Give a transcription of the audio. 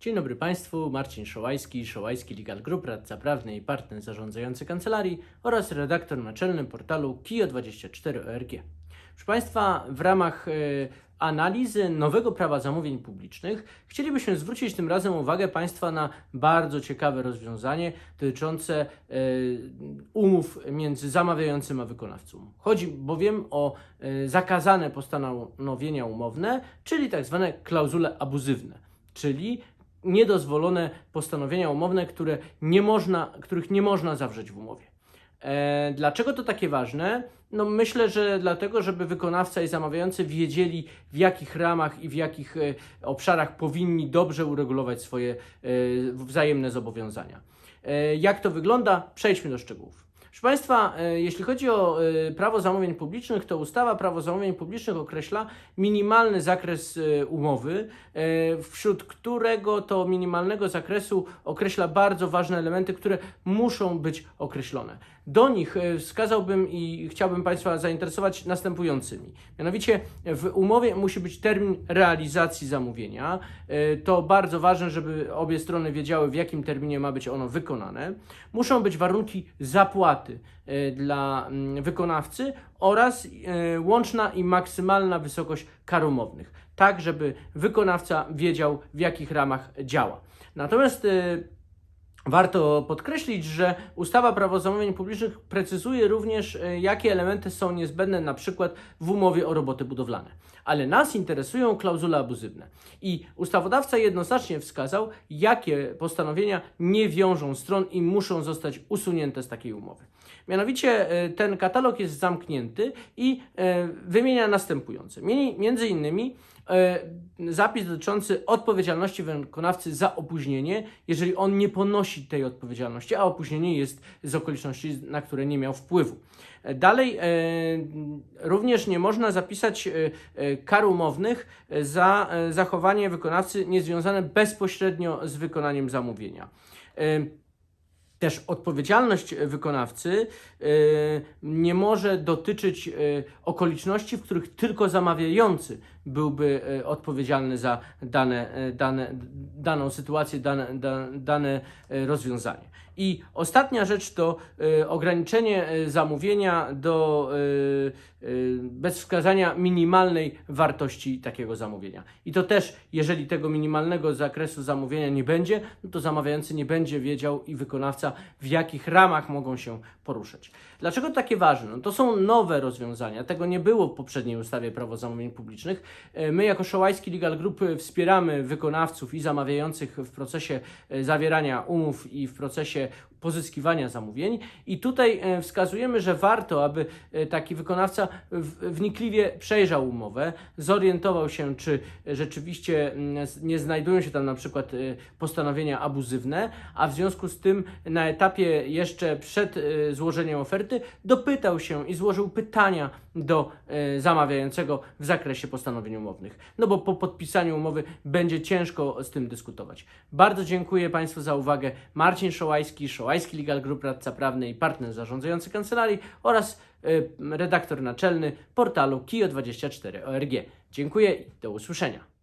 Dzień dobry Państwu, Marcin Szołajski, Szołajski Legal Group, radca prawny i partner zarządzający kancelarii oraz redaktor naczelny portalu KIO24ORG. Proszę Państwa, w ramach e, analizy nowego prawa zamówień publicznych chcielibyśmy zwrócić tym razem uwagę Państwa na bardzo ciekawe rozwiązanie dotyczące e, umów między zamawiającym a wykonawcą. Chodzi bowiem o e, zakazane postanowienia umowne, czyli tak zwane klauzule abuzywne, czyli niedozwolone postanowienia umowne, które nie można, których nie można zawrzeć w umowie. E, dlaczego to takie ważne? No myślę, że dlatego, żeby wykonawca i zamawiający wiedzieli w jakich ramach i w jakich e, obszarach powinni dobrze uregulować swoje e, wzajemne zobowiązania. E, jak to wygląda? Przejdźmy do szczegółów. Proszę Państwa, e, jeśli chodzi o e, prawo zamówień publicznych, to ustawa prawo zamówień publicznych określa minimalny zakres e, umowy, wśród którego to minimalnego zakresu określa bardzo ważne elementy, które muszą być określone. Do nich wskazałbym i chciałbym Państwa zainteresować następującymi. Mianowicie w umowie musi być termin realizacji zamówienia. To bardzo ważne, żeby obie strony wiedziały, w jakim terminie ma być ono wykonane. Muszą być warunki zapłaty e, dla mm, wykonawcy oraz e, łączna i maksymalna wysokość kar umownych, tak żeby wykonawca wiedział, w jakich ramach działa. Natomiast e, Warto podkreślić, że ustawa prawo zamówień publicznych precyzuje również, e, jakie elementy są niezbędne na przykład w umowie o roboty budowlane. Ale nas interesują klauzule abuzywne. I ustawodawca jednoznacznie wskazał, jakie postanowienia nie wiążą stron i muszą zostać usunięte z takiej umowy. Mianowicie e, ten katalog jest zamknięty i e, wymienia następujące. Między innymi e, zapis dotyczący odpowiedzialności wykonawcy za opóźnienie, jeżeli on nie ponosi tej odpowiedzialności, a opóźnienie jest z okoliczności, na które nie miał wpływu. Dalej, również nie można zapisać kar umownych za zachowanie wykonawcy niezwiązane bezpośrednio z wykonaniem zamówienia. E, też odpowiedzialność wykonawcy e, nie może dotyczyć e, okoliczności, w których tylko zamawiający byłby e, odpowiedzialny za dane, e, dane, daną sytuację, dane, da, dane e, rozwiązanie. I ostatnia rzecz to ograniczenie zamówienia do bez wskazania minimalnej wartości takiego zamówienia. I to też, jeżeli tego minimalnego zakresu zamówienia nie będzie, no to zamawiający nie będzie wiedział i wykonawca w jakich ramach mogą się poruszać. Dlaczego takie ważne? No to są nowe rozwiązania. Tego nie było w poprzedniej ustawie Prawo zamówień publicznych. E, My jako Szołajski Legal Group wspieramy wykonawców i zamawiających w procesie e, zawierania umów i w procesie pozyskiwania zamówień. I tutaj e, wskazujemy, że warto, aby e, taki wykonawca wnikliwie przejrzał umowę, zorientował się, czy rzeczywiście mm, nie znajdują się tam na przykład e, postanowienia abuzywne, a w związku z tym na etapie jeszcze przed złożeniem oferty dopytał się i złożył pytania do zamawiającego w zakresie postanowień umownych. No bo po podpisaniu umowy będzie ciężko z tym dyskutować. Bardzo dziękuję Państwu za uwagę. Marcin Szołajski, Szołajski Legal Group, radca prawny i partner zarządzający kancelarii oraz e, redaktor naczelny portalu KIO24ORG. Dziękuję i do usłyszenia.